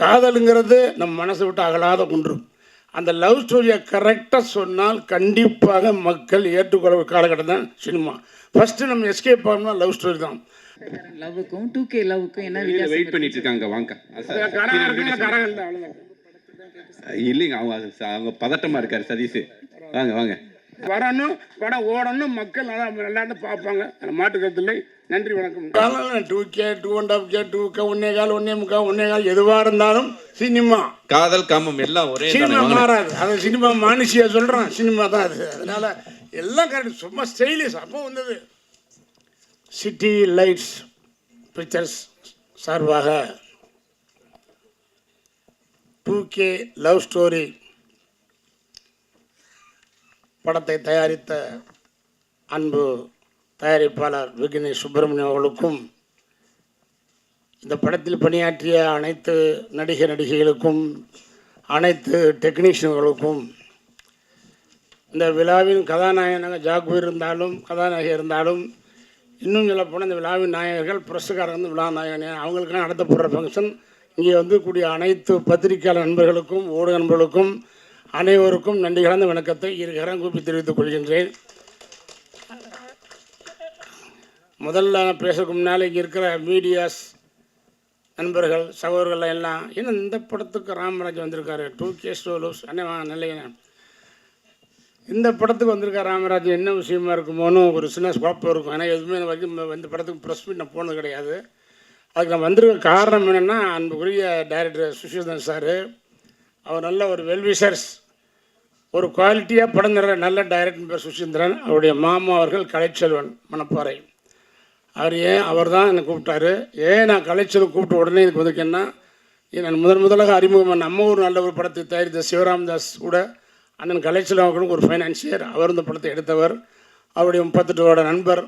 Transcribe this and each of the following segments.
காதலுங்கிறது நம் மனசை விட்டு அகலாத ஒன்று. அந்த லவ் ஸ்டோரியை கரெக்டாக சொன்னால் கண்டிப்பாக மக்கள் ஏற்றுக்கொள்ள காலகட்டம் தான் சினிமா. ஃபஸ்ட்டு நம்ம எஸ்கேப் பண்ணால் லவ் ஸ்டோரி தான். லவ்வுக்கும் டூ கே லவ்வுக்கும் என்ன வெயிட் பண்ணிட்டு இருக்காங்க வாங்க. இல்லைங்க அவங்க அவங்க பதட்டமா இருக்காரு சதீஷ். வாங்க வாங்க. வரணும் படம் ஓடணும் மக்கள் நல்லா விளையாண்டு பார்ப்பாங்க. அதில் மாட்டு கருத்து இல்லை நன்றி வணக்கம். Two K two and half K two K ஒன்னே கால் ஒன்னே முக்கா ஒன்னே கால் எதுவாக இருந்தாலும் சினிமா. காதல் காமம் எல்லாம் ஒரே சினிமா மாறாது. அது சினிமா மானுஷியா சொல்கிறேன் சினிமா தான் அது. அதனால எல்லாம் கரெக்ட் சும்மா ஸ்டைலிஷ் அப்போ வந்தது. சிட்டி லைட்ஸ் பிக்சர்ஸ் சார்பாக டூ கே லவ் ஸ்டோரி படத்தை தயாரித்த அன்பு தயாரிப்பாளர் விக்னேஷ் சுப்பிரமணியம் அவர்களுக்கும் இந்த படத்தில் பணியாற்றிய அனைத்து நடிகர் நடிகைகளுக்கும் அனைத்து டெக்னீஷியன்களுக்கும் இந்த விழாவின் கதாநாயகனாக ஜாகுவீர் இருந்தாலும் கதாநாயகி இருந்தாலும் இன்னும் சொல்ல போனால் இந்த விழாவின் நாயகர்கள் புரஸ்காரர் வந்து விழா நாயகன். அவங்களுக்கெல்லாம் நடத்தப்படுற ஃபங்க்ஷன் இங்கே வந்து கூடிய அனைத்து பத்திரிகையாளர் நண்பர்களுக்கும் ஊடக நண்பர்களுக்கும் அனைவருக்கும் நன்றி. கலந்த வணக்கத்தை இருகரம் கூப்பி தெரிவித்துக் கொள்கின்றேன். முதல்ல நான் பேசுறதுக்கு முன்னால் இங்கே இருக்கிற மீடியாஸ் நண்பர்கள் சகோதரர்கள் எல்லாம் இன்னும் இந்த படத்துக்கு ராமராஜ் வந்திருக்காரு? டூ கே ஸ்டோலூஸ் அண்ணே வாங்க இந்த படத்துக்கு வந்திருக்கார் ராமராஜ் என்ன விஷயமா இருக்குமோன்னு ஒரு சின்ன குழப்பம் இருக்கும். ஏன்னா எதுவுமே வரைக்கும் இந்த படத்துக்கு ப்ரெஸ் மீட் நான் போனது கிடையாது. அதுக்கு நான் வந்திருக்க காரணம் என்னென்னா அன்புக்குரிய டைரக்டர் சுஷிதன் சார். அவர் நல்ல ஒரு வெல்விஷர்ஸ் ஒரு குவாலிட்டியாக படம் தர நல்ல டைரக்டர் பேர் சுஷீந்திரன் அவருடைய மாமா அவர்கள் கலைச்செல்வன் மணப்பாறை. அவர் ஏன் அவர் தான் என்னை கூப்பிட்டாரு? ஏன் நான் கலைச்செல்வன் கூப்பிட்ட உடனே எனக்கு வந்திருக்கேன்னா நான் முதன் முதலாக அறிமுகம் நம்ம ஒரு நல்ல ஒரு படத்தை தயாரித்த சிவராம்தாஸ் கூட அண்ணன் கலைச்செல்வன் அவர்களுக்கு ஒரு ஃபைனான்சியர் அவர் இந்த படத்தை எடுத்தவர். அவருடைய முப்பத்தெட்டு வருட நண்பர்.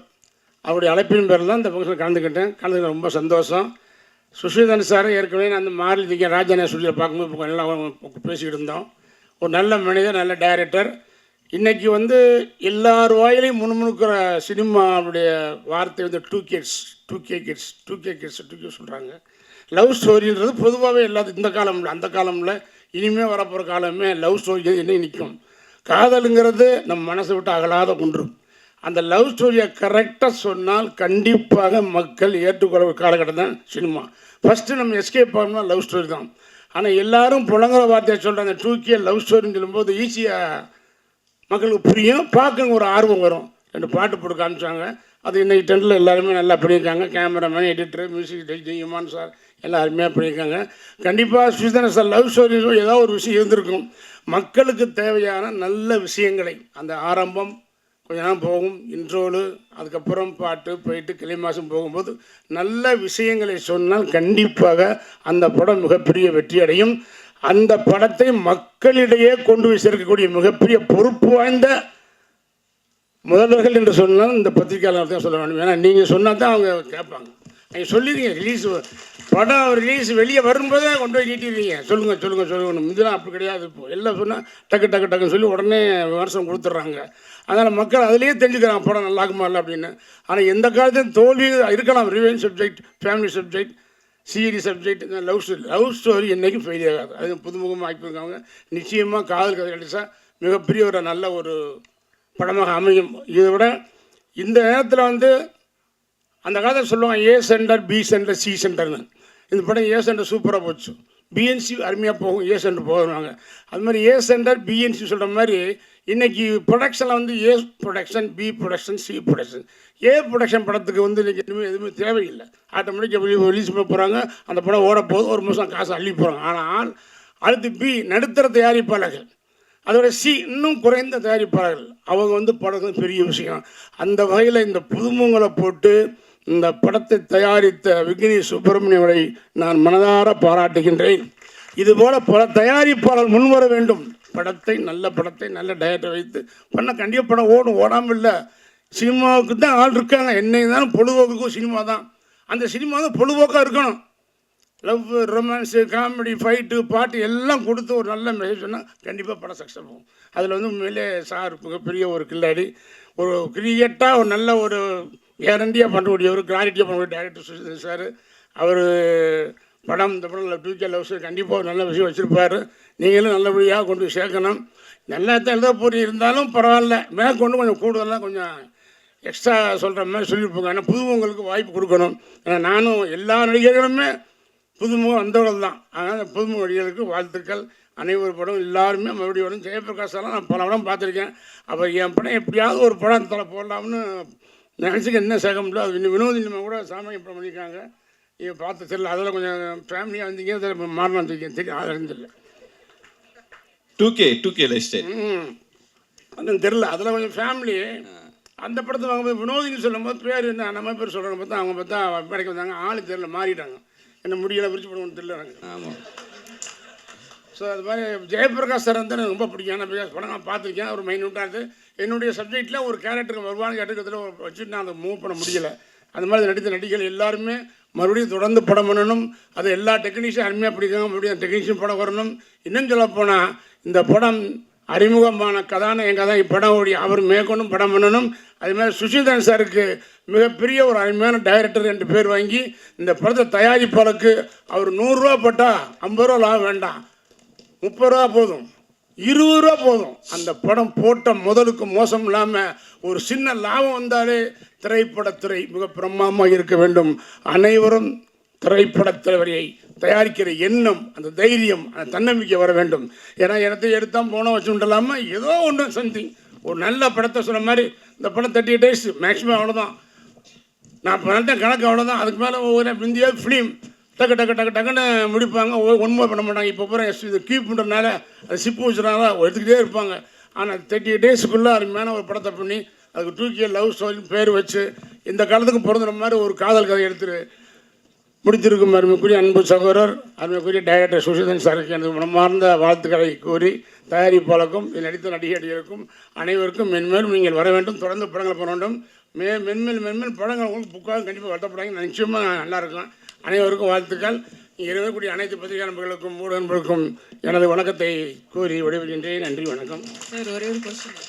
அவருடைய அழைப்பின் பேரில் தான் இந்த ஃபங்க்ஷனில் கலந்துக்கிட்டேன். கலந்துக்கிட்ட ரொம்ப சந்தோஷம். சுஷீந்தன் சார் ஏற்கனவே நான் அந்த மாறி திங்க ராஜானே சொல்லி பார்க்கும்போது நல்லா எல்லாம் பேசிக்கிட்டு இருந்தோம். ஒரு நல்ல மனிதர் நல்ல டைரக்டர் இன்றைக்கி வந்து எல்லார் வாயிலையும் முணுமுணுக்கிற சினிமாவுடைய வார்த்தை வந்து two kids two K kids two K kids two K சொல்கிறாங்க லவ் ஸ்டோரின்றது பொதுவாகவே எல்லாத்து இந்த காலம்ல அந்த காலமில் இனிமேல் வரப்போகிற காலமே லவ் ஸ்டோரி என்ன நிற்கும். காதலுங்கிறது நம்ம மனசை விட்டு அகலாத ஒன்று. அந்த லவ் ஸ்டோரியை கரெக்டாக சொன்னால் கண்டிப்பாக மக்கள் ஏற்றுக்கொள்ள காலகட்டம் தான் சினிமா. ஃபஸ்ட்டு நம்ம எஸ்கேப் பண்ணால் லவ் ஸ்டோரி தான். ஆனால் எல்லாரும் புலங்குற வார்த்தையை சொல்கிறாங்க டூ கே லவ் ஸ்டோரின்னு சொல்லும்போது ஈஸியாக மக்களுக்கு புரியும். பார்க்க ஒரு ஆர்வம் வரும். ரெண்டு பாட்டு போட்டு காமிச்சாங்க. அது இன்னைக்கு டென்ட்டில் எல்லாருமே நல்லா பண்ணியிருக்காங்க. கேமராமேன் எடிட்டர் மியூசிக் டைஜிமான் சார் எல்லாம் அருமையாக பண்ணியிருக்காங்க. கண்டிப்பாக சுதன சார் லவ் ஸ்டோரி ஏதாவது ஒரு விஷயம் இருந்திருக்கும். மக்களுக்கு தேவையான நல்ல விஷயங்களை அந்த ஆரம்பம் கொஞ்ச நேரம் போகும் இன்ட்ரோலு அதுக்கப்புறம் பாட்டு போயிட்டு கிளை மாதம் போகும்போது நல்ல விஷயங்களை சொன்னால் கண்டிப்பாக அந்த படம் மிகப்பெரிய வெற்றி அடையும். அந்த படத்தை மக்களிடையே கொண்டு போய் சேர்க்கக்கூடிய மிகப்பெரிய பொறுப்பு வாய்ந்த முதல்வர்கள் என்று சொன்னால் இந்த பத்திரிகையாளர் தான் சொல்ல வேண்டும். ஏன்னா நீங்கள் சொன்னால் தான் அவங்க கேட்பாங்க. நீங்கள் சொல்லிடுங்க ரிலீஸ் படம் ரிலீஸ் வெளியே வரும்போதே கொண்டு போய் நீட்டிடுவீங்க. சொல்லுங்கள் சொல்லுங்கள் சொல்லுங்கள் இதெல்லாம் அப்படி கிடையாது இப்போ. எல்லாம் சொன்னால் டக்கு டக்கு டக்குன்னு சொல்லி உடனே விமர்சனம் கொடுத்துட்றாங்க. அதனால் மக்கள் அதிலேயே தெரிஞ்சுக்கிறாங்க படம் நல்லா இருக்குமா இல்லை? அப்படின்னு. ஆனால் எந்த காலத்தையும் தோல்வி இருக்கலாம். Revenge subject family subject CET subject love story love story என்றைக்கும் ஃபெயில் ஆகாது. அது புதுமுகமாக ஆக்கியிருக்காங்க நிச்சயமாக காதல் கதை கிடைச்சா மிகப்பெரிய ஒரு நல்ல ஒரு படமாக அமையும். இதை விட இந்த நேரத்தில் வந்து அந்த காலத்தில் சொல்லுவாங்க A centre B centre C சென்டர்னு இந்த படம் ஏ சென்டர் சூப்பராக போச்சு. பிஎன்சி அருமையாக போகும் ஏ சென்டர் போகிறாங்க அது மாதிரி ஏ சென்டர் பிஎன்சி சொல்கிற மாதிரி இன்றைக்கி ப்ரொடக்ஷனில் வந்து A production B production C production A production படத்துக்கு வந்து இன்றைக்கி எதுவுமே எதுவுமே தேவையில்லை. ஆட்டோமேட்டிக்காக ரிலீஸ் பண்ண போகிறாங்க அந்த படம் ஓட போகுது. ஒரு மாதம் காசு அள்ளி போகிறாங்க ஆனால் அடுத்து பி நடுத்தர தயாரிப்பாளர்கள். அதோட சி இன்னும் குறைந்த தயாரிப்பாளர்கள். அவங்க வந்து படம் பெரிய விஷயம். அந்த வகையில் இந்த புதுமுகங்களை போட்டு இந்த படத்தை தயாரித்த விக்னி சுப்பிரமணியவரை நான் மனதார பாராட்டுகின்றேன். இதுபோல பல தயாரிப்பாளர் முன்வர வேண்டும். படத்தை நல்ல படத்தை நல்ல டயட்டை வைத்து பண்ண கண்டிப்பாக படம் ஓடும். ஓடாமல் இல்லை சினிமாவுக்கு தான் ஆள் இருக்காங்க. என்னை இருந்தாலும் பொழுதுபோக்குக்கும் சினிமா தான். அந்த சினிமா தான் பொழுதுபோக்காக இருக்கணும். லவ் ரொமான்ஸு காமெடி ஃபைட்டு பாட்டு எல்லாம் கொடுத்து ஒரு நல்ல மெசேஜ் சொன்னால் கண்டிப்பாக படம் சக்ஸஸ் ஆகும். அதில் வந்து உண்மையிலே சார் மிகப்பெரிய ஒரு கில்லாடி. ஒரு கிரியேட்டாக ஒரு நல்ல ஒரு கேரண்டியாக பண்ணக்கூடிய ஒரு கிளாரிட்டியாக பண்ணக்கூடிய டேரக்டர் சுஷிதன் சார். அவர் படம் இந்த படம் டூ கே லவ்ஸ் கண்டிப்பாக நல்ல விஷயம் வச்சுருப்பாரு. நீங்களும் நல்லபடியாக கொண்டு போய் சேர்க்கணும். நல்லா தான் எழுத இருந்தாலும் பரவாயில்ல. மேற்கொண்டு கொஞ்சம் கூடுதலாக கொஞ்சம் எக்ஸ்ட்ரா சொல்கிற மாதிரி சொல்லியிருப்பாங்க ஏன்னா புதுமுகங்களுக்கு வாய்ப்பு கொடுக்கணும். ஏன்னா நானும் எல்லா நடிகர்களுமே புதுமுகம் வந்தவர்கள் தான். அதனால் புதுமுக நடிகர்களுக்கு வாழ்த்துக்கள். அனைவரு படம் எல்லாருமே மறுபடியும் வரும். ஜெயபிரகாஷெல்லாம் நான் பல படம் பார்த்துருக்கேன். அப்போ என் படம் எப்படியாவது ஒரு படம் தலை போடலாம்னு நினச்சிக்க என்ன சேக முடியல அது இன்னும் வினோதினிமா கூட சாமி படம் பண்ணியிருக்காங்க நீங்கள் பார்த்து தெரியல. அதில் கொஞ்சம் ஃபேமிலியாக வந்தீங்க அதில் மாறலாம் தெரியும் தெரியும் அது இருந்தில்ல two K two K lifestyle ம். அதுவும் தெரில அதில் கொஞ்சம் ஃபேமிலி அந்த படத்தை வாங்கும்போது வினோதினி சொல்லும்போது பேர் என்ன? நம்ம பேர் சொல்கிறவங்க பார்த்தா அவங்க பார்த்தா படைக்க வந்தாங்க. ஆள் தெரில மாறிட்டாங்க. என்ன முடியல விரிச்சு போடுவோம்னு தெரியல ஆமாம் ஸோ அது மாதிரி ஜெயபிரகாஷ் சார் வந்து எனக்கு ரொம்ப பிடிக்கும். பிகாஸ் படம் நான் பார்த்துருக்கேன். ஒரு மைனூட்டாக இருந்து என்னுடைய சப்ஜெக்டில் ஒரு கேரக்டருக்கு வருவான்னு கேட்டுக்கிறதுல வச்சுட்டு நான் அதை மூவ் பண்ண முடியல. அந்த மாதிரி நடித்த நடிகர்கள் எல்லாருமே மறுபடியும் தொடர்ந்து படம் பண்ணணும். அது எல்லா டெக்னீஷியன் அருமையாக பிடிக்கும் மறுபடியும் டெக்னீஷியன் படம் வரணும். இன்னும் சொல்லப்போனால் இந்த படம் அறிமுகமான கதாநாயகன் கதை இப்படம் ஓடி அவர் மேற்கொண்டும் படம் பண்ணணும். அதுமாதிரி மாதிரி சாருக்கு மிகப்பெரிய ஒரு அருமையான டைரக்டர் என்று பேர் வாங்கி இந்த படத்தை தயாரிப்பாளருக்கு அவர் நூறுரூவா போட்டால் ஐம்பது ரூபா லாபம் வேண்டாம். முப்பது ரூபா போதும். இருபது ரூபா போதும். அந்த படம் போட்ட முதலுக்கு மோசம் இல்லாமல் ஒரு சின்ன லாபம் வந்தாலே திரைப்படத்துறை மிக பிரம்மாமாக இருக்க வேண்டும். அனைவரும் திரைப்படத்துறையை தயாரிக்கிற எண்ணம் அந்த தைரியம் அந்த தன்னம்பிக்கை வர வேண்டும். ஏன்னா இடத்தை எடுத்தால் போனோம் வச்சுட்டு ஏதோ ஒன்று சம்திங் ஒரு நல்ல படத்தை சொன்ன மாதிரி இந்த படம் தேர்ட்டி டேஸ் மேக்ஸிமம் அவ்வளோதான் நான் பண்ணிட்டேன் கணக்கு அவ்வளோதான் அதுக்கு மேலே ஒவ்வொரு இந்தியா ஃபிலிம் டக்கு டக்கு டக்கு டக்குன்னு முடிப்பாங்க. ஒன்றுமே பண்ண மாட்டாங்க. இப்போ பூரா இது கீப் பண்ணுறதுனால அது சிப்பு வச்சுனால எடுத்துக்கிட்டே இருப்பாங்க. ஆனால் தேர்ட்டி டேஸுக்குள்ளே அருமையான ஒரு படத்தை பண்ணி அதுக்கு டூக்கிய லவ் ஸ்டோரின்னு பேர் வச்சு இந்த காலத்துக்கு பிறந்த மாதிரி ஒரு காதல் கதை எடுத்துரு முடித்திருக்கும் அருமைக்குரிய அன்பு சகோதரர் அருமைக்குரிய டைரக்டர் சுஷிதன் சாருக்கு எனது மனமார்ந்த வாழ்த்துக்களை கூறி தயாரிப்பாளருக்கும் நடித்த நடிகர்களுக்கும் அனைவருக்கும் மென்மேலும் நீங்கள் வர வேண்டும். தொடர்ந்து படங்கள் போட வேண்டும். மே மென்மேல் மென்மேல் படங்கள் உங்களுக்கு புக்காக கண்டிப்பாக வருத்தப்படாங்க நிச்சயமாக நல்லா இருக்கலாம். அனைவருக்கும் வாழ்த்துக்கள். இங்கே இருக்கக்கூடிய அனைத்து பத்திரிகை நண்பர்களுக்கும் ஊடக நண்பர்களுக்கும் எனது வணக்கத்தை கூறி விடைபெறுகின்றேன். நன்றி வணக்கம். சார் ஒரே ஒரு கொஸ்டின்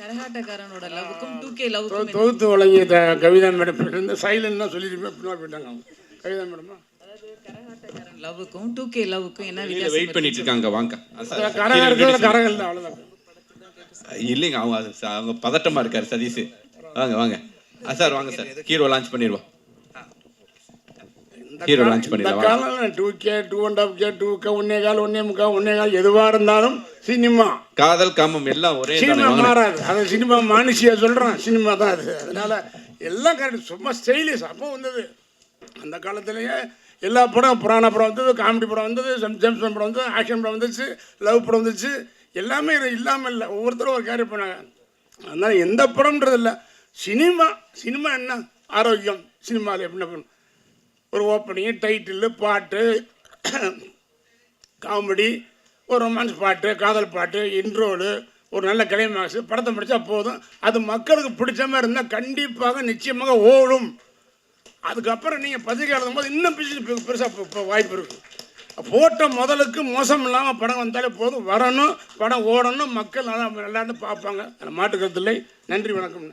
கரகாட்டக்காரனோட லவ்வுக்கும் டூ கே லவ்வுக்கும் தொகுத்து வழங்கிய த- கவிதா மேடம் இந்த சைலண்ட் தான் சொல்லியிருப்பேன் பின்னாடி போயிட்டாங்க அவங்க. கவிதா மேடமா? கரகாட்டக்காரன் லவ்வுக்கும் டூ கே லவ்வுக்கும் என்ன வெளியில வித்தியாசம் வெயிட் பண்ணிட்டு இருக்காங்க வாங்க. கரகம் இருக்கிறது கரகம் இல்லை அவ்வளோதான் இல்லைங்க அவங்க அது ச- அவங்க பதட்டமாக இருக்கார் சதீஷ். வாங்க வாங்க. ஆ சார் வாங்க சார். ஹீரோ லான்ச் பண்ணிடுவோம். ஹீரோ லான்ச் பண்ணிடலாம் two K two and half K two K ஒன்னே கால் ஒன்னே முக்கா ஒன்னே கால் எதுவாக இருந்தாலும் சினிமா காதல் காமம் எல்லாம் ஒரே சினிமா மாறாது அது சினிமா மானுஷியா சொல்கிறான் சினிமா தான் அது அதனால எல்லாம் கரெக்ட் சும்மா ஸ்டைலிஷ் அப்போ வந்தது அந்த காலத்திலேயே எல்லா படம் புராண படம் வந்தது காமெடி படம் வந்தது ஜேம்ஸ் படம் வந்தது ஆக்ஷன் படம் வந்துச்சு லவ் படம் வந்துச்சு. எல்லாமே இல்லாமல் இல்லை. ஒவ்வொருத்தரும் ஒரு கேரி பண்ணாங்க. அதனால எந்த படம்ன்றது இல்லை சினிமா சினிமா என்ன? ஆரோக்கியம். சினிமாவில் எப்படி பண்ணணும் ஒரு ஓப்பனிங் டைட்டில் பாட்டு காமெடி ஒரு ரொமான்ஸ் பாட்டு காதல் பாட்டு இன்ட்ரோடு ஒரு நல்ல கிளைமேக்ஸ் படத்தை முடித்தா போதும். அது மக்களுக்கு பிடிச்ச மாதிரி இருந்தால் கண்டிப்பாக நிச்சயமாக ஓடும். அதுக்கப்புறம் நீங்கள் பத்திரிக்கை எழுதும் போது இன்னும் பிசி பெருசாக இப்போ வாய்ப்பு இருக்குது போட்ட முதலுக்கு மோசம் இல்லாமல் படம் வந்தாலே போதும். வரணும் படம் ஓடணும் மக்கள் நல்லா நல்லா இருந்து பார்ப்பாங்க. அதில் மாட்டுக்கிறது இல்லை. நன்றி வணக்கம்.